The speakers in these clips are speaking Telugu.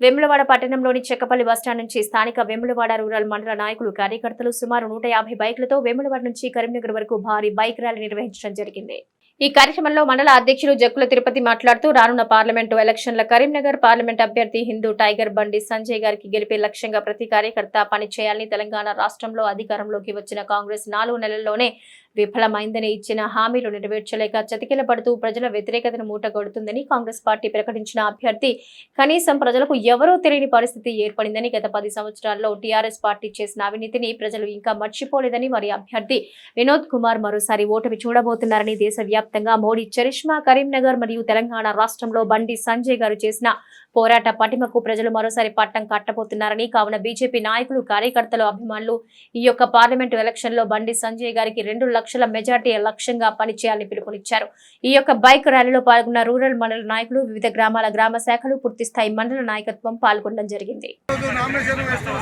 వెములవాడ పట్టణంలోని చెక్కపల్లి బస్టాండ్ నుంచి స్థానిక వెములవాడ రూరల్ మండల నాయకులు కార్యకర్తలు సుమారు నూట యాభై బైకులతో వెములవాడ నుంచి కరీంనగర్ వరకు భారీ బైక్ ర్యాలీ నిర్వహించడం జరిగింది. ఈ కార్యక్రమంలో మండల అధ్యక్షులు జక్కుల తిరుపతి మాట్లాడుతూ రానున్న పార్లమెంటు ఎలక్షన్ల కరీంనగర్ పార్లమెంట్ అభ్యర్థి హిందూ టైగర్ బండి సంజయ్ గారికి గెలిపే లక్ష్యంగా ప్రతి కార్యకర్త పనిచేయాలని తెలంగాణ రాష్ట్రంలో అధికారంలోకి వచ్చిన కాంగ్రెస్ నాలుగు నెలల్లోనే విఫలమైందని ఇచ్చిన హామీలు నెరవేర్చలేక చతికిలబడుతూ ప్రజల వ్యతిరేకతను మూటగొడుతుందని కాంగ్రెస్ పార్టీ ప్రకటించిన అభ్యర్థి. కనీసం ప్రజలకు ఎవరూ తెలియని పరిస్థితి ఏర్పడిందని గత పది సంవత్సరాల్లో టీఆర్ఎస్ పార్టీ చేసిన అవినీతిని ప్రజలు ఇంకా మర్చిపోలేదని వారి అభ్యర్థి. వినోద్ కుమార్ మరోసారి ఓటమి చూడబోతున్నారని దేశవ్యాప్తంగా మోడీ చరిష్మా కరీంనగర్ మరియు తెలంగాణ రాష్ట్రంలో బండి సంజయ్ గారు చేసిన పోరాట పటిమకు ప్రజలు మరోసారి పట్టం కట్టబోతున్నారని కావున బీజేపీ నాయకులు కార్యకర్తలు అభిమానులు ఈ యొక్క పార్లమెంటు ఎలక్షన్లో బండి సంజయ్ గారికి రెండు లక్షల మెజార్టీ లక్ష్యంగా పనిచేయాలని పిలుపునిచ్చారు. ఈ యొక్క బైక్ ర్యాలీలో పాల్గొన్న రూరల్ మండల నాయకులు వివిధ గ్రామాల గ్రామ శాఖలు పూర్తి స్థాయి మండల నాయకత్వం పాల్గొనడం జరిగింది.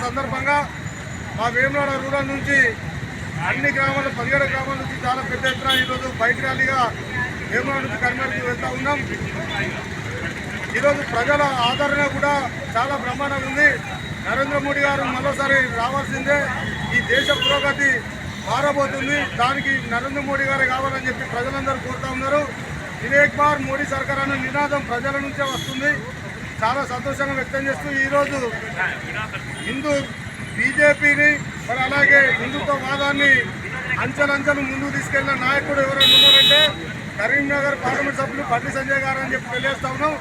సందర్భంగా మా రూరల్ నుంచి అన్ని గ్రామాలు పదిహేడు గ్రామాల నుంచి చాలా పెద్ద ఎత్తున ఈరోజు బైక్ ర్యాలీగా వేములాడ నుంచి కరీంనగర్కి వెళ్తూ ఉన్నాం. ఈరోజు ప్రజల ఆదరణ కూడా చాలా బ్రహ్మాండంగా ఉంది. నరేంద్ర మోడీ గారు మరోసారి రావాల్సిందే. ఈ దేశ పురోగతి మారబోతుంది దానికి నరేంద్ర మోడీ గారే కావాలని చెప్పి ప్రజలందరూ కోరుతా ఉన్నారు. వివేక్ బార్ మోడీ సర్కార్ అనే నినాదం ప్రజల నుంచే వస్తుంది. చాలా సంతోషంగా వ్యక్తం చేస్తూ ఈరోజు హిందూ బీజేపీని మరి అలాగే హిందుత్వ వాదాన్ని అంచెలంచెలు ముందుకు తీసుకెళ్ళిన నాయకుడు ఎవరైనా ఉన్నారంటే కరీంనగర్ పార్లమెంట్ సభ్యులు బండి సంజయ్ గారు అని చెప్పి తెలియజేస్తా ఉన్నాం.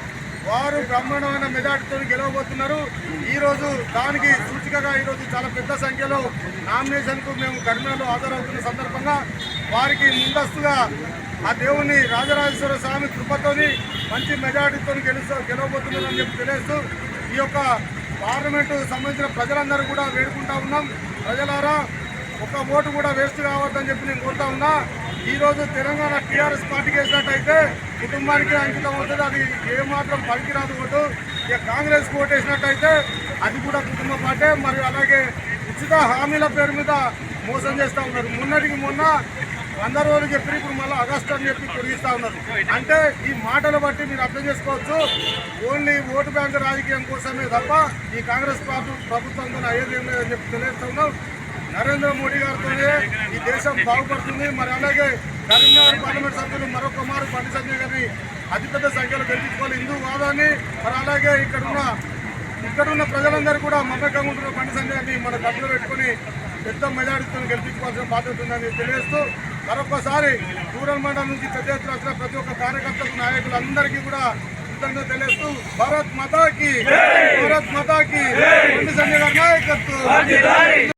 వారు బ్రహ్మాండమైన మెజార్టీతో గెలవబోతున్నారు. ఈరోజు దానికి సూచికగా ఈరోజు చాలా పెద్ద సంఖ్యలో నామినేషన్కు మేము కర్మలో హాజరవుతున్న సందర్భంగా వారికి ముందస్తుగా ఆ దేవుని రాజరాజేశ్వర స్వామి కృపతోని మంచి మెజార్టీతో గెలుస్తూ గెలవబోతున్నారని చెప్పి తెలియస్తూ ఈ యొక్క పార్లమెంటు సంబంధించిన ప్రజలందరూ కూడా వేడుకుంటా ఉన్నాం. ప్రజలారా ఒక ఓటు కూడా వేస్ట్ కావద్దని చెప్పి నేను కోరుతా ఉన్నా. ఈరోజు తెలంగాణ టీఆర్ఎస్ పార్టీకి వేసినట్టయితే కుటుంబానికి అంకితం అవుతుంది. అది ఏమాత్రం పనికిరాదు ఓటు. ఇక కాంగ్రెస్ ఓటు వేసినట్టయితే అది కూడా కుటుంబ పార్టీ. మరియు అలాగే ఉచిత హామీల పేరు మీద మోసం చేస్తూ ఉన్నారు. మొన్నటికి మొన్న వంద రోజులు చెప్పి ఇప్పుడు మళ్ళీ ఆగస్టు అని చెప్పి పొడిగిస్తా ఉన్నారు. అంటే ఈ మాటలు బట్టి మీరు అర్థం చేసుకోవచ్చు. ఓన్లీ ఓటు బ్యాంక్ రాజకీయం కోసమే తప్ప ఈ కాంగ్రెస్ పార్టీ ప్రభుత్వంతో అయ్యేది ఏం లేదని చెప్పి తెలియజేస్తా ఉన్నాం. నరేంద్ర మోడీ గారితోనే ఈ దేశం బాగుపడుతుంది. మరి అలాగే కరీంనగర్ పార్లమెంట్ సభ్యులు మరొక మారు బండి సంజయ్ గారిని అతిపెద్ద సంఖ్యలో గెలిపించుకోవాలి. హిందూ వాదాన్ని మరి అలాగే ఇక్కడున్న ఇక్కడున్న ప్రజలందరూ కూడా మమ్మకంగా ఉంటున్న బండి సంజయ్ గారిని మన కట్టులో పెట్టుకొని పెద్ద మెజారిటీతో గెలిపించుకోవాల్సిన బాధ్యత ఉందని తెలియజేస్తూ మరొకసారి రూరల్ మండలం నుంచి పెద్ద ఎత్తున వచ్చిన ప్రతి ఒక్క కార్యకర్తలకు నాయకులందరికీ కూడా కృతజ్ఞత తెలియజేస్తూ భారత్ మాతాకి భారత్ మాతాకి బండి సంజయ్ గారి నాయకత్వం.